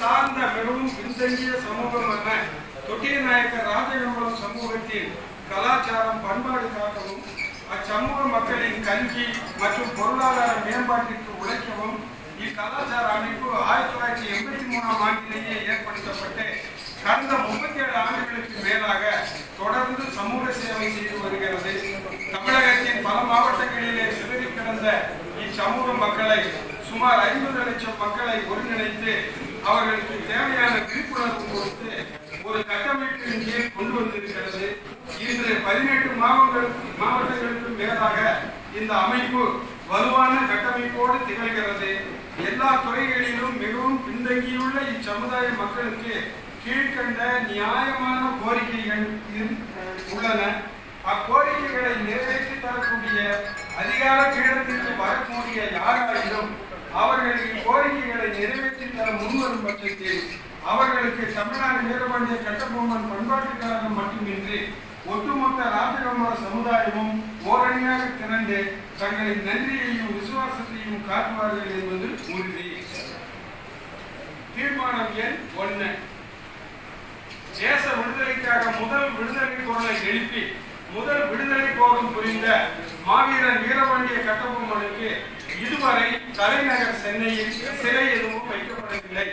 சார்ந்த மிகவும் பின்தங்கிய சமூகமான தொட்டிய நாயக்கர் ராஜகம்பலம் சமூகத்தின் கலாச்சாரம் பண்பாடு காக்கவும் அச்சமூக மக்களின் கல்வி மற்றும் பொருளாதார மேம்பாட்டிற்கு உழைக்கவும் இக்கலாச்சார அமைப்பு ஆயிரத்தி தொள்ளாயிரத்தி எண்பத்தி மூணாம் ஆண்டிலேயே ஏற்படுத்தப்பட்டு கடந்த முப்பத்தி ஏழு ஆண்டுகளுக்கு மேலாக தொடர்ந்து சமூக சேவை செய்து வருகிறது. தமிழகத்தின் பல மாவட்டங்களிலே சிதறி கிடந்த இச்சமூக மக்களை சுமார் ஐம்பது லட்சம் மக்களை ஒருங்கிணைத்து அவர்களுக்கு தேவையான விழிப்புணர்வு கொடுத்து ஒரு கட்டமைப்பின் கீழ் கொண்டு வந்திருக்கிறது. இன்று பதினெட்டு மாவட்டங்களுக்கு மாவட்டங்களுக்கு மேலாக இந்த அமைப்பு வலுவான கட்டமைப்போடு திகழ்கிறது. எல்லா துறைகளிலும் மிகவும் பின்தங்கியுள்ள இச்சமுதாய மக்களுக்கு கீழ்கண்ட நியாயமான கோரிக்கைகள் இரு- உள்ளன. அக்கோரிக்கைகளை நிறைவேற்றி தரக்கூடிய அதிகார பீடத்திற்கு வரக்கூடிய யாராயினும் அவர்களின் கோரிக்கைகளை நிறைவேற்ற தர முன்வரும் பட்சத்தில் அவர்களுக்கு தமிழ்நாடு வீரபாண்டிய கட்டபொம்மன் பண்பாட்டுக் கழகம் மட்டுமின்றி ஒட்டுமொத்த ராஜகம்பர சமுதாயமும் ஓரணியாக திரண்டு தங்களின் நன்றியையும் விசுவாசத்தையும் காட்டுவார்கள் என்பது உறுதி. தீர்மானம் எண் ஒன்று தேச விடுதலைக்காக முதல் விடுதலை குரலை எழுப்பி முதல் விடுதலை போரும் புரிந்த மாவீரன் வீரபாண்டிய கட்டபொம்மனுக்கு இதுவரை தலைநகர் சென்னையில் சிலை எதுவும் இல்லை.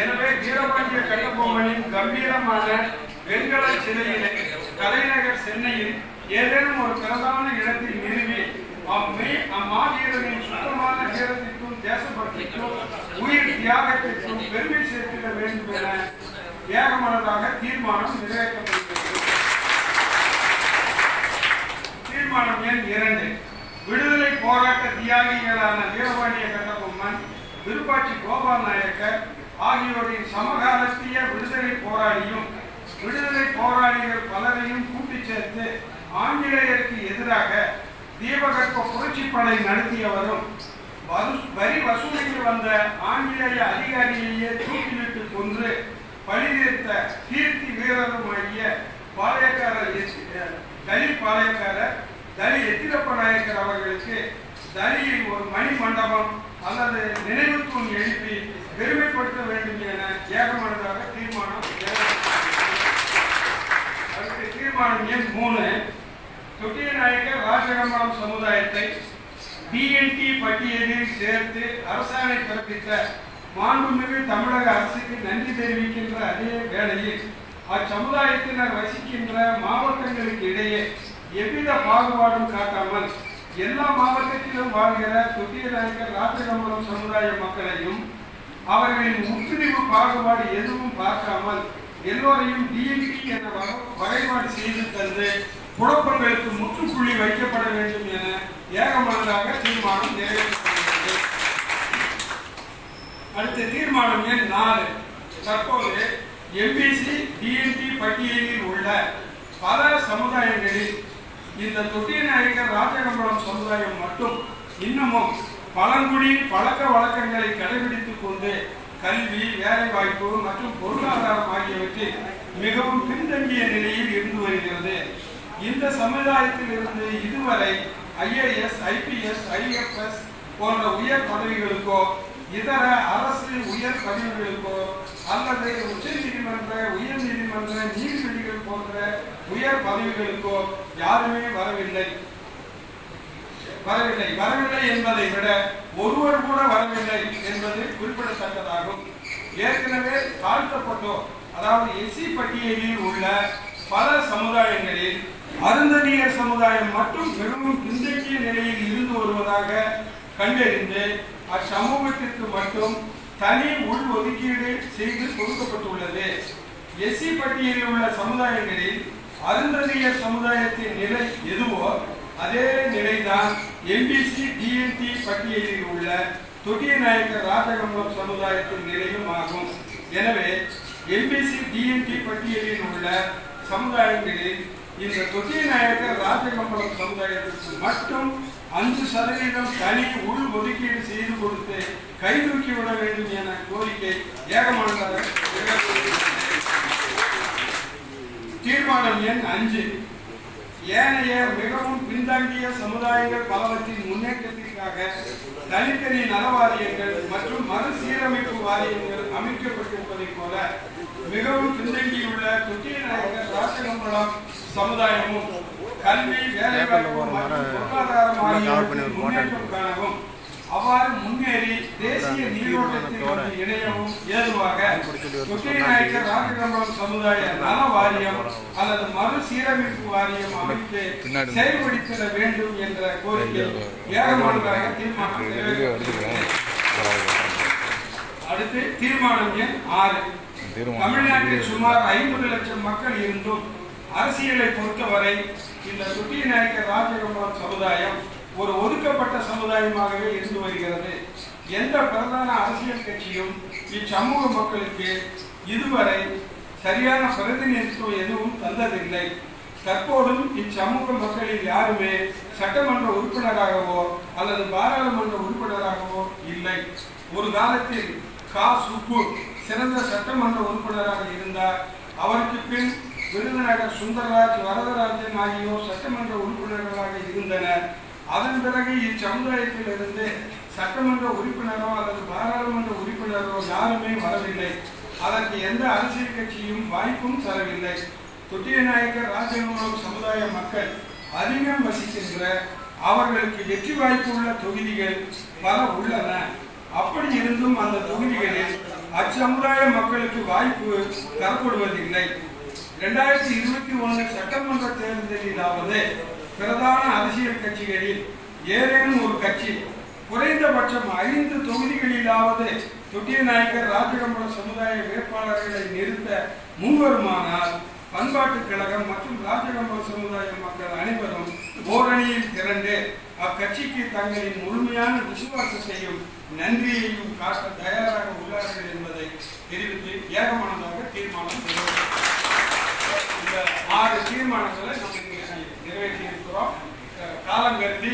எனவே வீரபாண்டிய கட்டபொம்மனின் கம்பீரமான வெண்கல சிலையினை தலைநகர் சென்னையில் ஏதேனும் ஒரு பிரதான இடத்தில் நிறுவி அம்மே அம்மாவீரனின் சுத்தமான வீரத்திற்கும் தேசபக்திக்கும் உயிர் தியாகத்திற்கும் பெருமை சேர்த்திட வேண்டும் என ஏகமனதாக தீர்மானம் நிறைவேற்றப்படுகிறது தீர்மானம் எண் இரண்டு. விடுதலை போராட்ட தியாகிகளான வீரபாண்டிய கட்ட திருப்பாச்சி கோபால் நாயக்கர் ஆகியோரின் சமகாலத்திய விடுதலை போராளியும் விடுதலை போராளிகள் பலரையும் கூட்டி சேர்த்து ஆங்கிலேயருக்கு எதிராக தீபகற்ப புரட்சி படை நடத்தியவரும் வரி வசூலிக்கு வந்த ஆங்கிலேய அதிகாரியையே நினைவு எழுப்பி பெருமைப்படுத்த வேண்டும் என ஏகமனதாக தீர்மானம் அடுத்து தீர்மானம் எண் மூணு. தொட்டிய நாயக்கர் சமுதாயத்தை பிஎன்டி பட்டியலில் சேர்த்து அரசாணை பிறப்பித்த மாண்புமிகு தமிழக அரசுக்கு நன்றி தெரிவிக்கின்ற அதே வேளையில் அச்சமுதாயத்தினர் வசிக்கின்ற மாவட்டங்களுக்கு இடையே எவ்வித பாகுபாடும் காட்டாமல் எல்லா மாவட்டத்திலும் வாழ்கிற தொட்டிய நாயக்கர் ராஜகம்பரம் சமுதாய மக்களையும் அவர்களின் முற்பிரிவு பாகுபாடு எதுவும் பார்க்காமல் எல்லோரையும் டிஎன்பி என்ற வகை- வகைப்பாடு செய்து தந்து குழப்பங்களுக்கு முற்றுப்புள்ளி வைக்கப்பட வேண்டும் என ஏகமனதாக தீர்மானம் நிறைவேற்றப்படுகிறது அடுத்த தீர்மானம் எண் நாலு. தற்போது எம்பிசி டிஎன்பி பட்டியலில் உள்ள பல சமுதாயங்களில் இந்த தொட்டிய நாயக்கர் ராஜகம்பளம் சமுதாயம் மட்டும் இன்னமும் பழங்குடி பழக்க வழக்கங்களை கடைபிடித்துக் கொண்டு கல்வி வேலைவாய்ப்பு மற்றும் பொருளாதாரம் ஆகியவற்றில் மிகவும் பின்தங்கிய நிலையில் இருந்து வருகிறது. இந்த சமுதாயத்தில் இருந்து இதுவரை ஐஏஎஸ் ஐபிஎஸ் ஐஎஃப்எஸ் போன்ற உயர் பதவிகளுக்கோ இதர அரசு உயர் பதவிகளுக்கோ அல்லது உச்ச நீதிமன்ற உயர் நீதிமன்ற நீதிபதிகள் போன்ற உயர் பதவிகளுக்கோ யாருமே வரவில்லை. வரவில்லை. வரவில்லை என்பதை விட ஒருவர் கூட வரவில்லை என்பது குறிப்பிடத்தக்கதாகும். ஏற்கனவே தாழ்த்தப்பட்டோர் அதாவது எஸ்சி பட்டியலில் உள்ள பல சமுதாயங்களில் அருந்ததியர் சமுதாயம் மட்டும் மிகவும் பின்தங்கிய நிலையில் இருந்து வருவதாக கண்டறிந்து அச்சமூகத்திற்கு மட்டும் தனி உள் ஒதுக்கீடு செய்து கொடுக்கப்பட்டுள்ளது. எஸ்சி பட்டியலில் உள்ள சமுதாயங்களில் அருந்ததியர் சமுதாயத்தின் நிலை எதுவோ அதே நிலைதான் எம்பிசி டிஎன்டி பட்டியலில் உள்ள தொட்டிய நாயக்கர் ராஜகம்பம் சமுதாயத்தின் நிலையும் ஆகும். எனவே எம்பிசி டிஎன்டி பட்டியலில் உள்ள சமுதாயங்களில் இந்த தொட்டிய நாயக்கர் ராஜகம்பலம் சமுதாயத்திற்கு மட்டும் அஞ்சு சதவீதம் தனி உள் ஒதுக்கீடு செய்து கொடுத்து கைதூக்கி விட வேண்டும் என கோரிக்கை ஏகமானதாக தீர்மானம் எண் அஞ்சு. ஏனைய மிகவும் பின்தங்கிய சமுதாயங்கள் பலவற்றின் முன்னேற்றத்திற்காக தனித்தனி நல வாரியங்கள் மற்றும் மறுசீரமைப்பு வாரியங்கள் அமைக்கப்பட்டிருப்பதைப் போல மிகவும் பின்தங்கியுள்ள குட்டியநாயகர் நாயகர் சமுதாயமும் கல்வி வேலைவாய்ப்பு மற்றும் பொருளாதாரம் ஆகியவற்றின் முன்னேற்றம் காணவும் அவ்வாறு முன்னேறி தேசிய நீரோட்டத்தில் வந்து இணையவும் ஏதுவாக தொட்டிய நாயக்கர் ராஜகம்பலம் சமுதாய நல வாரியம் அல்லது மறுசீரமைப்பு வாரியம் அமைத்து செயல்படுத்திட வேண்டும் என்ற கோரிக்கை ஏகமானதாக தீர்மானம். அடுத்து தீர்மானம் எண் ஆறு. தமிழ்நாட்டில் சுமார் ஐம்பது லட்சம் மக்கள் இருந்தும் அரசியலை பொறுத்தவரை இந்த சுட்டிய நாயக்கர் ராஜகம்பலம் சமுதாயம் ஒரு ஒதுக்கப்பட்ட சமுதாயமாகவே இருந்து வருகிறது. எந்த பிரதான அரசியல் கட்சியும் இச்சமூக மக்களுக்கு இதுவரை சரியான பிரதிநிதித்துவம் எதுவும் தந்ததில்லை. தற்போதும் இச்சமூக மக்களில் யாருமே சட்டமன்ற உறுப்பினராகவோ அல்லது பாராளுமன்ற உறுப்பினராகவோ இல்லை. ஒரு காலத்தில் கா. சுப்பு சிறந்த சட்டமன்ற உறுப்பினராக இருந்தார். அவருக்கு பின் விருதுநகர் சுந்தரராஜ் வரதராஜன் ஆகியோர் சட்டமன்ற உறுப்பினர்களாக இருந்தனர். அதன் பிறகு இச்சமுதாயத்திலிருந்து சட்டமன்ற உறுப்பினரோ அல்லது பாராளுமன்ற உறுப்பினரோ யாருமே வரவில்லை. அதற்கு எந்த அரசியல் கட்சியும் வாய்ப்பும் தரவில்லை. தொட்டிய நாயக்கர் சமுதாய மக்கள் அதிகம் வசிக்கின்ற அவர்களுக்கு வெற்றி வாய்ப்புள்ள தொகுதிகள் பல உள்ளன. அப்படி இருந்தும் அந்த தொகுதிகளில் அச்சமுதாய மக்களுக்கு வாய்ப்பு தரப்படுவதில்லை. இரண்டாயிரத்தி இருபத்தி ஒன்று சட்டமன்ற தேர்தலிலாவது பிரதான அரசியல் கட்சிகளில் ஏதேனும் ஒரு கட்சி குறைந்தபட்சம் ஐந்து தொகுதிகளிலாவது தொட்டிய நாயக்கர் ராஜகம்பல சமுதாய வேட்பாளர்களை நிறுத்த முன்வருமானால் பண்பாட்டுக் கழகம் மற்றும் ராஜகம்பல சமுதாய மக்கள் அனைவரும் ஓரணியில் திரண்டு அக்கட்சிக்கு தங்களின் முழுமையான விசுவாசத்தையும் நன்றியையும் காட்ட தயாராக உள்ளார்கள் என்பதை தெரிவித்து ஏகமானதாக தீர்மானம் இந்த ஆறு தீர்மானங்களை நம்ம இங்கே இருக்கிறோம் அஹ் காலம் கருதி